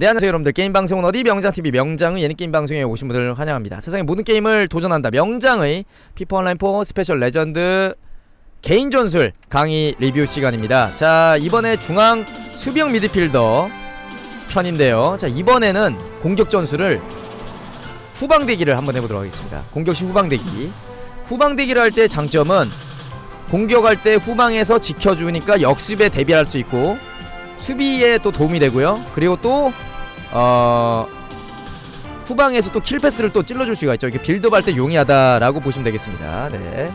네 안녕하세요 여러분들. 게임 방송은 어디? 명장TV 명장의 예능 게임 방송에 오신 분들을 환영합니다. 세상의 모든 게임을 도전한다. 명장의 피파 온라인 4 스페셜 레전드 개인 전술 강의 리뷰 시간입니다. 자 이번에 중앙 수비형 미드필더 편인데요. 자 이번에는 공격 전술을 후방대기를 한번 해보도록 하겠습니다. 공격시 후방대기. 후방대기를 할 때 장점은 공격할 때 후방에서 지켜주니까 역습에 대비할 수 있고 수비에 또 도움이 되고요. 그리고 또 어, 후방에서 또 킬패스를 또 찔러줄 수가 있죠. 이렇게 빌드업 할 때 용이하다라고 보시면 되겠습니다. 네.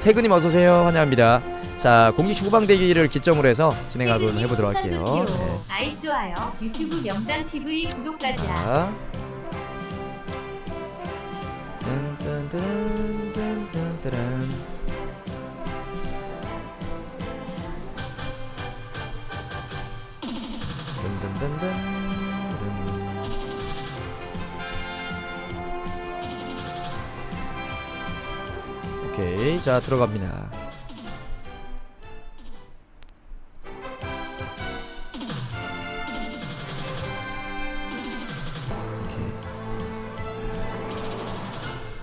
태그님 어서 오세요. 환영합니다. 자, 공격시 후방 대기를 기점으로 해서 진행하도록 해보도록 할게요. 네. 아이 좋아요. 유튜브 명장 TV 구독까지야. 자. 딴딴딴딴딴딴. 오케이, 자 들어갑니다.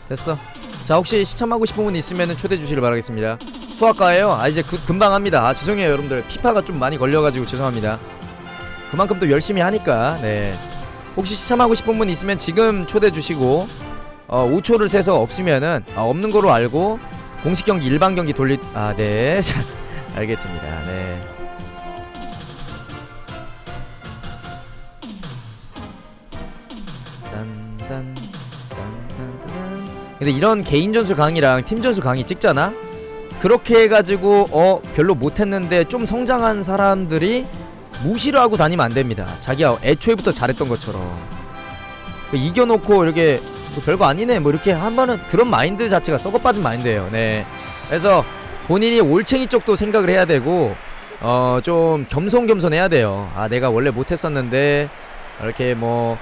됐어. 자 혹시 시청하고 싶은 분 있으면 초대해 주시길 바라겠습니다. 수학과예요. 아 이제 그, 금방 합니다. 아, 죄송해요 여러분들 피파가 좀 많이 걸려가지고 죄송합니다. 그만큼 또 열심히 하니까 네. 혹시 시청하고 싶은 분 있으면 지금 초대해 주시고 어 5초를 세서 없으면은 아, 없는 거로 알고 공식 경기 일반 경기 돌리 아 네. 자, 알겠습니다. 네. 근데 이런 개인 전술 강의랑 팀 전술 강의 찍잖아? 그렇게 해가지고 어 별로 못했는데 좀 성장한 사람들이 무시를 하고 다니면 안 됩니다. 자기가 애초에부터 잘했던 것처럼 그 이겨놓고 이렇게 뭐 별거 아니네 뭐 이렇게 하면은 그런 마인드 자체가 썩어 빠진 마인드예요. 네. 그래서 본인이 올챙이 쪽도 생각을 해야 되고 어 좀 겸손겸손해야 돼요. 아 내가 원래 못했었는데 이렇게 뭐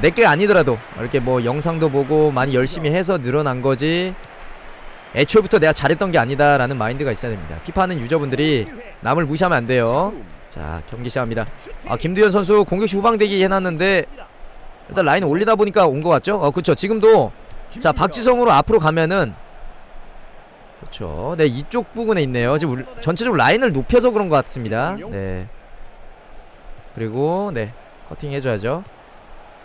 내게 아니더라도 이렇게 뭐 영상도 보고 많이 열심히 해서 늘어난 거지 애초부터 내가 잘했던 게 아니다라는 마인드가 있어야 됩니다. 피파는 유저분들이 남을 무시하면 안 돼요. 자 경기 시작합니다. 아 김두현 선수 공격시 후방대기 해놨는데 일단 라인 올리다 보니까 온 것 같죠? 어 그쵸 지금도 자 박지성으로 앞으로 가면은 그렇죠. 네 이쪽 부분에 있네요. 지금 우리- 전체적으로 라인을 높여서 그런 것 같습니다. 네. 그리고 네 커팅 해줘야죠.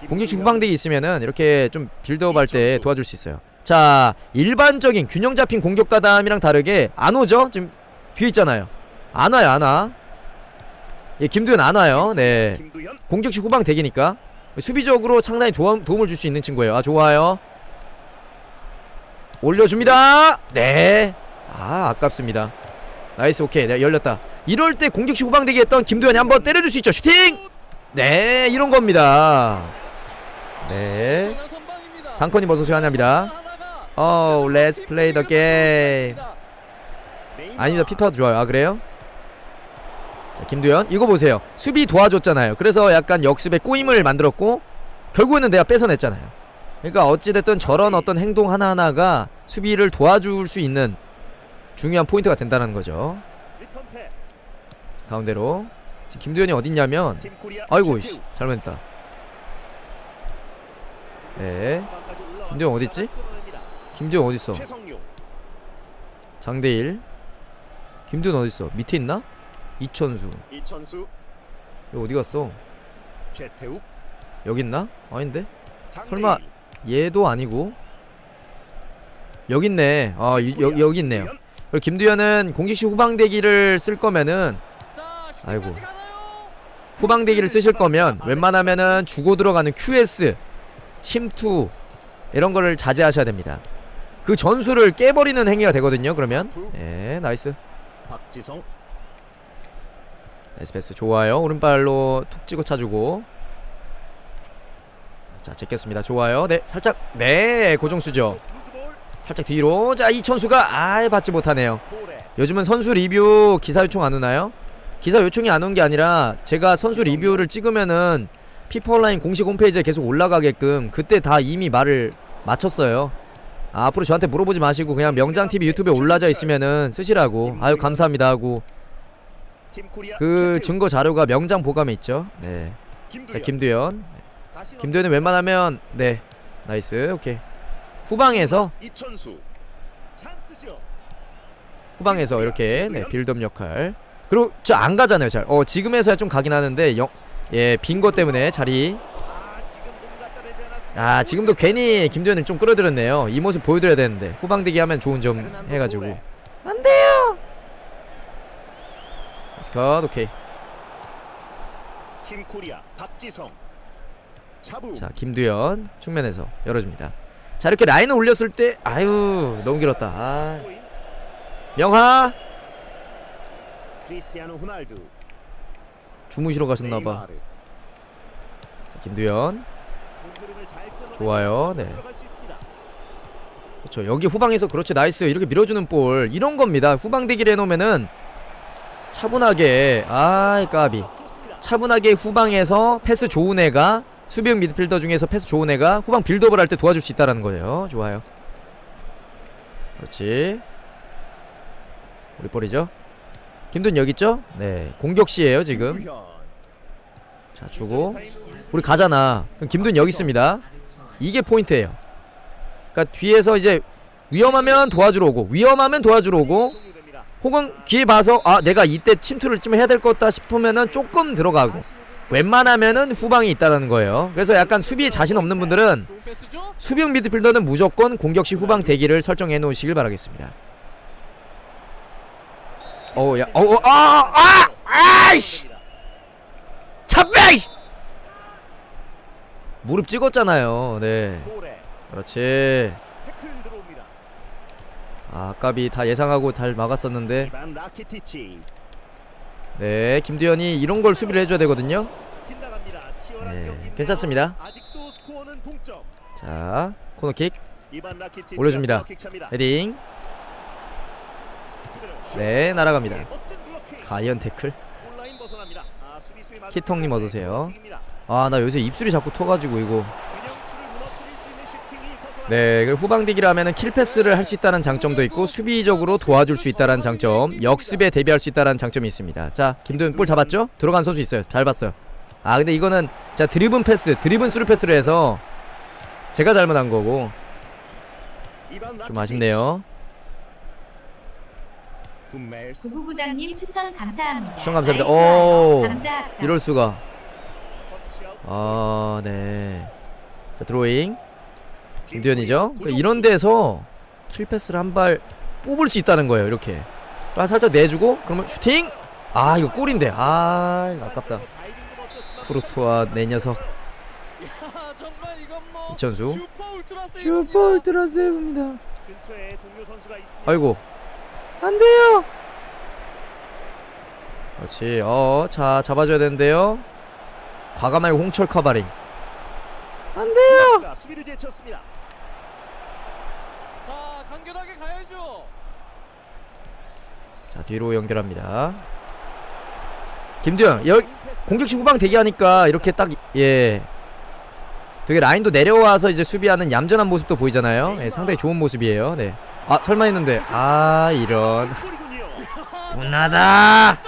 공격시 후방대기 있으면은 이렇게 좀 빌드업 할 때 도와줄 수 있어요. 자, 일반적인 균형 잡힌 공격 가담이랑 다르게 안 오죠? 지금 뒤에 있잖아요. 안 와요, 안 와. 예, 김두현 안 와요. 네. 공격시 후방 대기니까 수비적으로 상당히 도움, 도움을 줄 수 있는 친구예요. 아, 좋아요. 올려줍니다. 네. 아, 아깝습니다. 나이스, 오케이. 네, 열렸다. 이럴 때 공격시 후방 대기 했던 김두현이 한번 때려줄 수 있죠. 슈팅! 네, 이런 겁니다. 네. 당커님 어서오세요 환영합니다 어 렛츠 플레이 더 게임 아니다 피파도 좋아요 아 그래요? 자 김두현 이거 보세요 수비 도와줬잖아요 그래서 약간 역습에 꼬임을 만들었고 결국에는 내가 뺏어냈잖아요 그러니까 어찌됐든 저런 어떤 행동 하나하나가 수비를 도와줄 수 있는 중요한 포인트가 된다는 거죠 가운데로 지금 김두현이 어딨냐면 아이고 씨 잘못했다 네 김두현 어딨지? 김두현 어딨어? 장대일 김두현 어딨어? 밑에 있나? 이천수. 이천수, 여기 어디 갔어? 최태욱, 여기 있나? 아닌데? 장대일, 설마 얘도 아니고? 여기 있네. 아 이- 여, 여기 있네요. 그리고 김두현은 공격시 후방대기를 쓸 거면은 아이고. 후방대기를 쓰실 거면 웬만하면은 주고 들어가는 QS 침투 이런 거를 자제하셔야 됩니다. 그 전술을 깨버리는 행위가 되거든요 그러면. 예 나이스. 박지성, 패스 좋아요. 오른발로 툭 찍어 차주고. 자 제꼈습니다. 좋아요. 네 살짝 네 고정수죠. 살짝 뒤로. 자 이천수가 아예 받지 못하네요. 요즘은 선수 리뷰 기사 요청 안 오나요? 기사 요청이 안 온 게 아니라 제가 선수 리뷰를 찍으면은 피파 온라인 공식 홈페이지에 계속 올라가게끔 그때 다 이미 말을 마쳤어요. 아, 앞으로 저한테 물어보지 마시고 그냥 명장TV 유튜브에 올라져 있으면은 쓰시라고. 아유 감사합니다 하고 그 증거 자료가 명장 보감에 있죠. 네. 자 김두현. 넘- 김두현은 웬만하면 네. 나이스. 오케이. 후방에서. 후방에서 이렇게 네 빌드업 역할. 그리고 저 안 가잖아요 잘 어 지금에서야 좀 가긴 하는데 예빈 거 때문에 자리. 아 지금 지금도 괜히 김두현을 좀 끌어들였네요. 이 모습 보여드려야 되는데. 후방 대기 하면 좋은 점 해가지고. 토레스. 안 돼요 컷 오케이 팀 코리아 박지성. 차부. 자 김두현 측면에서 열어줍니다. 자 이렇게 라인을 올렸을 때 아유 너무 길었다. 아. 명하! 크리스티아노 호날두. 주무시러 가셨나봐. 네이마르. 김두현. 좋아요, 네. 그렇죠. 여기 후방에서 그렇지 나이스. 이렇게 밀어주는 볼. 이런 겁니다. 후방 대기를 해놓으면은 차분하게 아이 까비. 차분하게 후방에서 패스 좋은 애가 수비형 미드필더 중에서 패스 좋은 애가 후방 빌드업을 할 때 도와줄 수 있다라는 거예요. 좋아요. 그렇지. 우리 볼이죠? 김돈 여기 있죠? 네. 공격 시에요 지금. 자 주고. 우리 가잖아. 그럼 김돈 여기 있습니다. 이게 포인트예요. 그러니까 뒤에서 이제 위험하면 도와주러 오고 위험하면 도와주러 오고. 혹은 기회 봐서 아 내가 이때 침투를 좀 해야 될 것 같다 싶으면은 조금 들어가고 웬만하면은 후방이 있다라는 거예요 그래서 약간 수비에 자신 없는 분들은? 수비형 미드필더는 무조건 공격 시 후방 대기를 설정해 놓으시길 바라겠습니다 어우 야 어우 아 아 아이씨 참배 무릎 찍었잖아요 네. 그렇지. 아 아깝이 다 예상하고 잘 막았었는데. 네 김두현이 이런 걸 수비를 해줘야 되거든요 네. 괜찮습니다. 자 코너킥 올려줍니다. 차 헤딩 네 날아갑니다. 가이언 태클 키통님. 킥입니다. 아나 요새 입술이 자꾸 터가지고 이거 네 그리고 후방 대기를 하면은 킬 패스를 할 수 있다는 장점도 있고 수비적으로 도와줄 수 있다는 장점 역습에 대비할 수 있다는 장점이 있습니다 자 김도현 볼 잡았죠? 들어간 선수 있어요 잘 봤어요 아 근데 이거는 자 드리븐 패스 드리븐 스루 패스를 해서 제가 잘못한 거고 좀. 아쉽네요. 구구구장님 추천 감사합니다. 추천 감사합니다. 좋아요. 오, 감자 이럴 수가. 아, 네. 자, 드로잉. 김두현이죠? 그 이런 데서 킬 패스를 한 발 뽑을 수 있다는 거예요, 이렇게. 아, 살짝 내주고, 그러면 슈팅! 아, 이거 골인데. 아, 아깝다. 쿠르투아, 내 녀석. 이천수. 슈퍼 울트라 세이브입니다. 아이고. 안 돼요! 그렇지. 어, 자, 잡아줘야 되는데요. 과감하게 홍철 커버링. 안 돼요! 자, 수비를 제쳤습니다. 자 간결하게 가야죠. 자 뒤로 연결합니다. 김두현 여, 공격시 후방 대기하니까 이렇게 딱 예. 되게 라인도 내려와서 이제 수비하는 얌전한 모습도 보이잖아요. 예, 상당히 좋은 모습이에요. 네 아 설마 했는데. 아 이런. 분하다!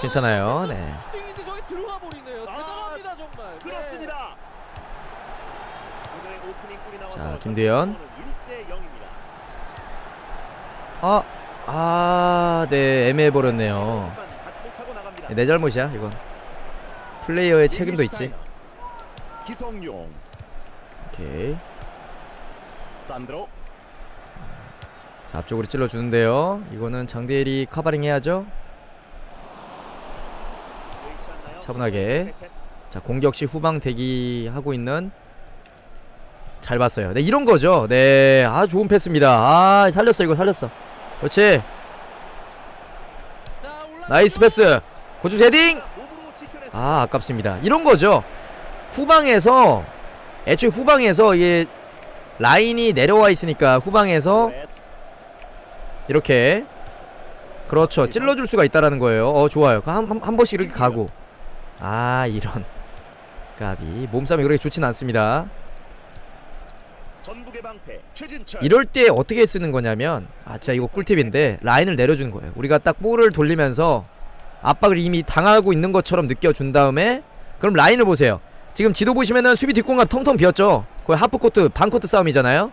괜찮아요. 네 슈팅인데 저게 들어가 버리네요. 아, 대단합니다 정말. 네. 그렇습니다. 오늘의 오프닝 골이 나와서 자, 김두현. 1대 0입니다. 아, 아, 네, 애매해버렸네요. 네, 내 잘못이야, 이건. 플레이어의 책임도 있지. 기성용, 오케이. 산드로, 자, 앞쪽으로 찔러주는데요. 이거는 장대일이 카바링 해야죠. 차분하게. 자 공격 시 후방 대기하고 있는 잘 봤어요. 네 이런 거죠. 네, 아 좋은 패스입니다. 아 살렸어 이거 살렸어. 그렇지. 나이스 패스. 고주 헤딩. 아 아깝습니다. 이런 거죠. 후방에서 애초에 후방에서 이게 라인이 내려와 있으니까 후방에서. 이렇게 그렇죠. 찔러줄 수가 있다라는 거예요. 어 좋아요. 한, 한, 한 번씩 이렇게 가고 아 이런 까비 몸싸움이 그렇게 좋진 않습니다. 전북의 방패 최진철. 이럴 때 어떻게 쓰는 거냐면 아 진짜 이거 꿀팁인데 라인을 내려주는 거예요 우리가 딱 볼을 돌리면서 압박을 이미 당하고 있는 것처럼 느껴준 다음에 그럼 라인을 보세요. 지금 지도 보시면은 수비 뒷공간 텅텅 비었죠. 거의 하프 코트 반 코트 싸움이잖아요.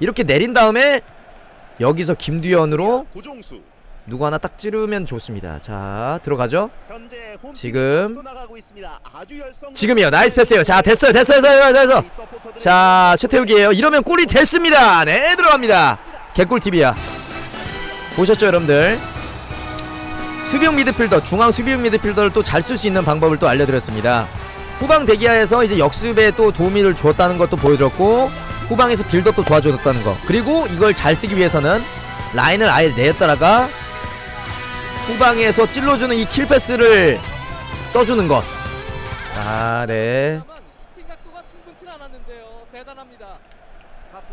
이렇게 내린 다음에 여기서 김두현으로 누구 하나 딱 찌르면 좋습니다. 자 들어가죠. 지금. 지금이요. 나이스 패스예요. 자 됐어요. 됐어요. 됐어요. 됐어요. 자 최태욱이에요. 이러면 골이 됐습니다. 네 들어갑니다. 개꿀 TV야. 보셨죠 여러분들? 수비형 미드필더, 중앙 수비형 미드필더를 또 잘 쓸 수 있는 방법을 또 알려드렸습니다. 후방 대기하에서 이제 역습에 또 도움을 주었다는 것도 보여드렸고 후방에서 빌드업도 도와줬다는 거. 그리고 이걸 잘 쓰기 위해서는 라인을 아예 내었다가 후방에서 찔러주는 이 킬 패스를 써주는 것. 아 네.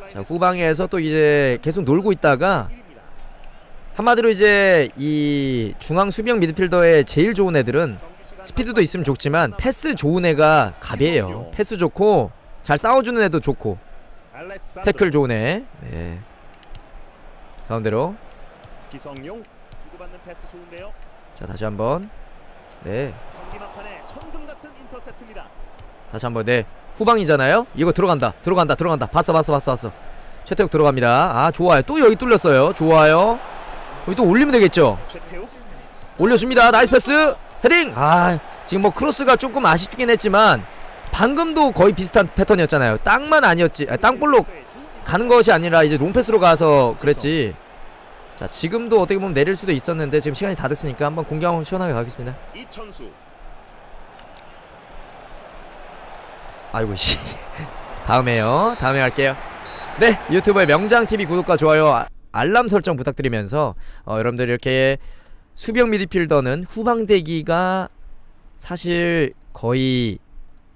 자 후방에서 또 이제 계속 놀고 있다가 한마디로 이제 이 중앙 수비형 미드필더의 제일 좋은 애들은 스피드도 있으면 좋지만 패스 좋은 애가 갑이에요. 패스 좋고 잘 싸워주는 애도 좋고 태클 좋은 애. 네. 가운데로. 기성용 주고받는 패스 좋은데요. 자 다시 한번. 네. 경기 막판에 천금 같은 인터셉트입니다. 다시 한번. 네. 후방이잖아요. 이거 들어간다. 들어간다. 들어간다. 봤어 봤어 봤어 봤어. 최태욱 들어갑니다. 아 좋아요. 또 여기 뚫렸어요. 좋아요. 여기 또 올리면 되겠죠. 최태욱 올려줍니다. 나이스 패스. 헤딩. 아 지금 뭐 크로스가 조금 아쉽긴 했지만 방금도 거의 비슷한 패턴이었잖아요. 땅만 아니었지. 아, 땅볼로 가는 것이 아니라 이제 롱패스로 가서 그랬지. 자 지금도 어떻게 보면 내릴 수도 있었는데 지금 시간이 다 됐으니까 한번 공격 한번 시원하게 가겠습니다. 이천수 아이고 씨. 다음에요. 다음에 할게요. 네 유튜브의 명장 TV 구독과 좋아요 아- 알람 설정 부탁드리면서 어, 여러분들 이렇게 수비형 미드필더는 후방 대기가 사실 거의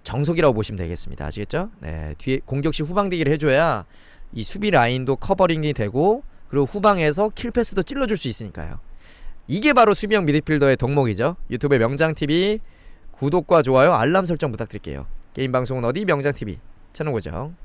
정석이라고 보시면 되겠습니다. 아시겠죠? 네 뒤에 공격 시 후방 대기를 해줘야 이 수비 라인도 커버링이 되고 그리고 후방에서 킬 패스도 찔러줄 수 있으니까요. 이게 바로 수비형 미드필더의 덕목이죠. 유튜브의 명장 TV 구독과 좋아요 알람 설정 부탁드릴게요. 게임 방송은 어디 명장 TV 채널 고정.